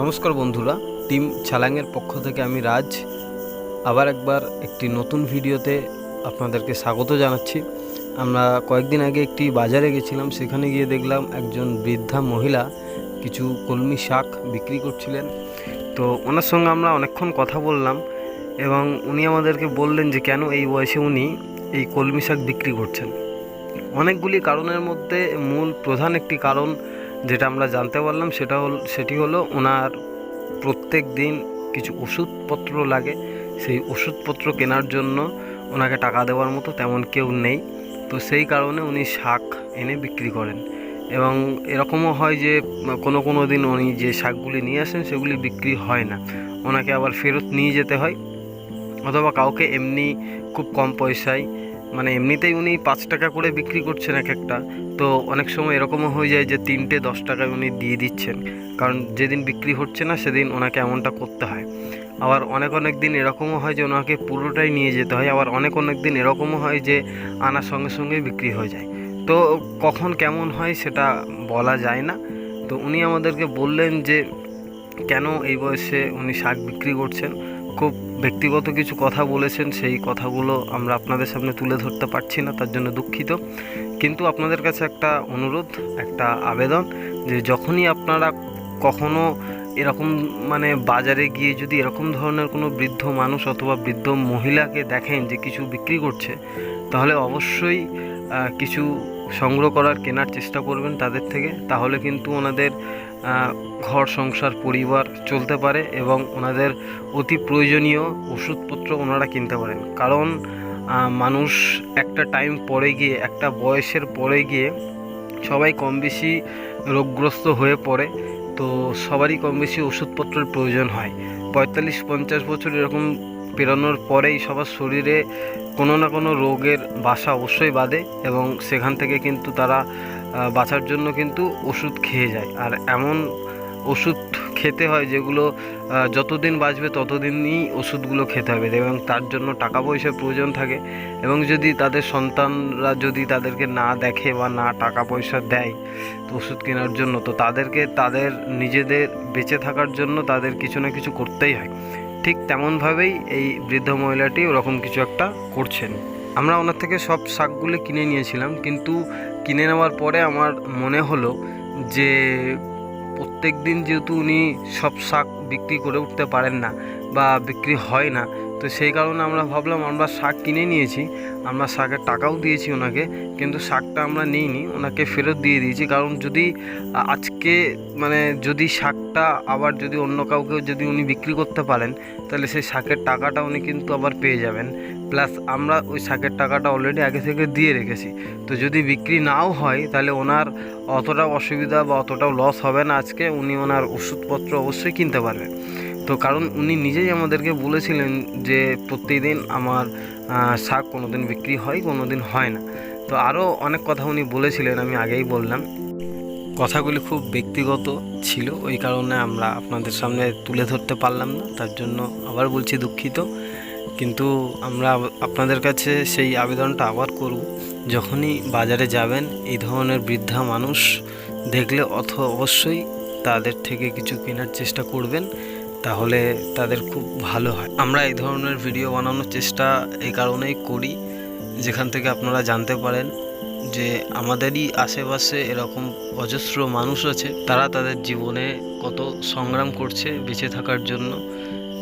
নমস্কার বন্ধুরা, টিম ছালাংয়ের পক্ষ থেকে আমি রাজ। আবার একবার একটি নতুন ভিডিওতে আপনাদেরকে স্বাগত জানাচ্ছি। আমরা কয়েকদিন আগে একটি বাজারে গেছিলাম, সেখানে গিয়ে দেখলাম একজন বৃদ্ধা মহিলা কিছু কলমি শাক বিক্রি করছিলেন। তো ওনার সঙ্গে আমরা অনেকক্ষণ কথা বললাম এবং উনি আমাদেরকে বললেন যে, কেন এই বয়সে উনি এই কলমি শাক বিক্রি করছেন? অনেকগুলি কারণের মধ্যে মূল প্রধান একটি কারণ যেটা আমরা জানতে পারলাম সেটা হল, সেটি হলো ওনার প্রত্যেক দিন কিছু ওষুধপত্র লাগে। সেই ওষুধপত্র কেনার জন্য ওনাকে টাকা দেওয়ার মতো তেমন কেউ নেই। তো সেই কারণে উনি শাক এনে বিক্রি করেন। এবং এরকমও হয় যে, কোনো কোনো দিন উনি যে শাকগুলি নিয়ে আসেন সেগুলি বিক্রি হয় না। ওনাকে আবার ফেরত নিয়ে যেতে হয়। অথবা কাউকে এমনি খুব কম পয়সায় মানে এমনিতেই উনি পাঁচ টাকা করে বিক্রি করছেন এক একটা। তো অনেক সময় এরকমও হয়ে যায় যে তিনটে, দশ টাকায় উনি দিয়ে দিচ্ছেন। কারণ যেদিন বিক্রি হচ্ছে না, সেদিন ওনাকে এমনটা করতে হয়। আবার অনেক অনেক দিন এরকমও হয় যে ওনাকে পুরোটাই নিয়ে যেতে হয়। আবার অনেক অনেক দিন এরকমও হয় যে আনার সঙ্গে সঙ্গে বিক্রি হয়ে যায়। তো কখন কেমন হয় সেটা বলা যায় না। তো উনি আমাদেরকে বললেন যে, কেন এই বয়সে উনি শাক বিক্রি করছেন? খুব ব্যক্তিগত কিছু কথা বলেছেন, সেই কথাগুলো আমরা আপনাদের সামনে তুলে ধরতে পারছি না, তার জন্য দুঃখিত। কিন্তু আপনাদের কাছে একটা অনুরোধ, একটা আবেদন যে যখনই আপনারা কখনো এরকম মানে বাজারে গিয়ে যদি এরকম ধরনের কোনো বৃদ্ধ মানুষ অথবা বৃদ্ধ মহিলাকে দেখেন যে কিছু বিক্রি করছে, তাহলে অবশ্যই কিছু সংগ্রহ করার কেনার চেষ্টা করবেন তাদের থেকে। তাহলে কিন্তু ওনাদের ঘর, সংসার, পরিবার চলতে পারে এবং ওনাদের অতি প্রয়োজনীয় ওষুধপত্র ওনারা কিনতে পারেন। কারণ মানুষ একটা টাইম পরে গিয়ে, একটা বয়সের পরে গিয়ে সবাই কম বেশি রোগগ্রস্ত হয়ে পড়ে, তো সবারই কম বেশি ওষুধপত্রের প্রয়োজন হয়। পঁয়তাল্লিশ, পঞ্চাশ বছর এরকম পেরোনোর পরেই সবার শরীরে কোনো না কোনো রোগের বাসা অবশ্যই বাঁধে এবং সেখান থেকে কিন্তু তারা বাঁচার জন্য কিন্তু ওষুধ খেয়ে যায়। আর এমন ওষুধ খেতে হয় যেগুলো যতদিন বাঁচবে ততদিনই ওষুধগুলো খেতে হবে। এবং তার জন্য টাকা পয়সার প্রয়োজন থাকে। এবং যদি তাদের সন্তানরা যদি তাদেরকে না দেখে বা না টাকা পয়সা দেয় তো ওষুধ কেনার জন্য, তো তাদেরকে তাদের নিজেদের বেঁচে থাকার জন্য তাদের কিছু না কিছু করতেই হয়। ঠিক তেমনভাবেই এই বৃদ্ধ মহিলাটি ওরকম কিছু একটা করছেন। আমরা ওনার থেকে সব শাকগুলো কিনে নিয়েছিলাম। কিন্তু কিনে নেওয়ার পরে আমার মনে হলো যে প্রত্যেক দিন যেহেতু উনি সব শাক বিক্রি করে উঠতে পারেন না বা বিক্রি হয় না তো সেই কারণে আমরা ভাবলাম আমরা শাক কিনে নিয়েছি, আমরা শাকের টাকাও দিয়েছি ওনাকে, কিন্তু শাকটা আমরা নিইনি, ওনাকে ফেরত দিয়ে দিয়েছি। কারণ যদি আজকে মানে যদি শাকটা আবার যদি অন্য কাউকে যদি উনি বিক্রি করতে পারেন, তাহলে সেই শাকের টাকাটা উনি কিন্তু আবার পেয়ে যাবেন। প্লাস আমরা ওই শাকের টাকাটা অলরেডি আগে থেকে দিয়ে রেখেছি। তো যদি বিক্রি নাও হয়, তাহলে ওনার অতটাও অসুবিধা বা অতটাও লস হবে না আজকে, উনি ওনার ওষুধপত্র অবশ্যই কিনতে পারবেন। তো কারণ উনি নিজেই আমাদেরকে বলেছিলেন যে প্রতিদিন আমার শাক কোনো দিন বিক্রি হয় কোনো দিন হয় না। তো আরও অনেক কথা উনি বলেছিলেন, আমি আগেই বললাম। কথাগুলি খুব ব্যক্তিগত ছিল, ওই কারণে আমরা আপনাদের সামনে তুলে ধরতে পারলাম না, তার জন্য আবার বলছি দুঃখিত। কিন্তু আমরা আপনাদের কাছে সেই আবেদনটা আবার করব। যখনই বাজারে যাবেন, এই ধরনের বৃদ্ধা মানুষ দেখলে অথ অবশ্যই তাদের থেকে কিছু কেনার চেষ্টা করবেন। তাহলে তাদের খুব ভালো হয়। আমরা এই ধরনের ভিডিও বানানোর চেষ্টা এই কারণেই করি, যেখান থেকে আপনারা জানতে পারেন যে আমাদেরই আশেপাশে এরকম অজস্র মানুষ আছে, তারা তাদের জীবনে কত সংগ্রাম করছে বেঁচে থাকার জন্য।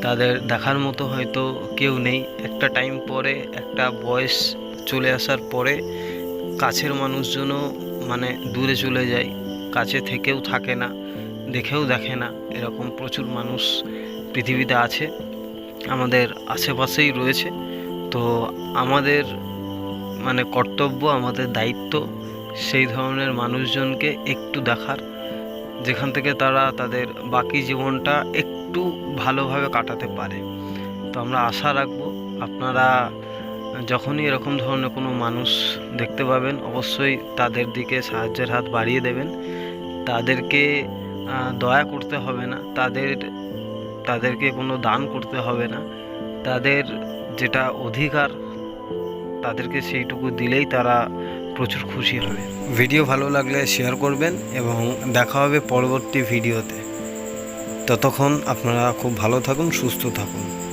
তাদের দেখার মতো হয়তো কেউ নেই। একটা টাইম পরে, একটা বয়স চলে আসার পরে কাছের মানুষজনও মানে দূরে চলে যায়, কাছে থেকেও থাকে না। দেখেও দেখে না। এরকম প্রচুর মানুষ পৃথিবীতে আছে, আমাদের আশেপাশেই রয়েছে। তো আমাদের মানে কর্তব্য, আমাদের দায়িত্ব সেই ধরনের মানুষজনকে একটু দেখার, যেখান থেকে তারা তাদের বাকি জীবনটা একটু ভালোভাবে কাটাতে পারে। তো আমরা আশা রাখব, আপনারা যখনই এরকম ধরনের কোনো মানুষ দেখতে পাবেন, অবশ্যই তাদের দিকে সাহায্যের হাত বাড়িয়ে দেবেন। তাদেরকে দয়া করতে হবে না। তাদের, তাদেরকে কোনো দান করতে হবে না। তাদের যেটা অধিকার, তাদেরকে সেইটুকু দিলেই তারা প্রচুর খুশি হবে। ভিডিও ভালো লাগলে শেয়ার করবেন এবং দেখা হবে পরবর্তী ভিডিওতে। ততক্ষণ আপনারা খুব ভালো থাকুন, সুস্থ থাকুন।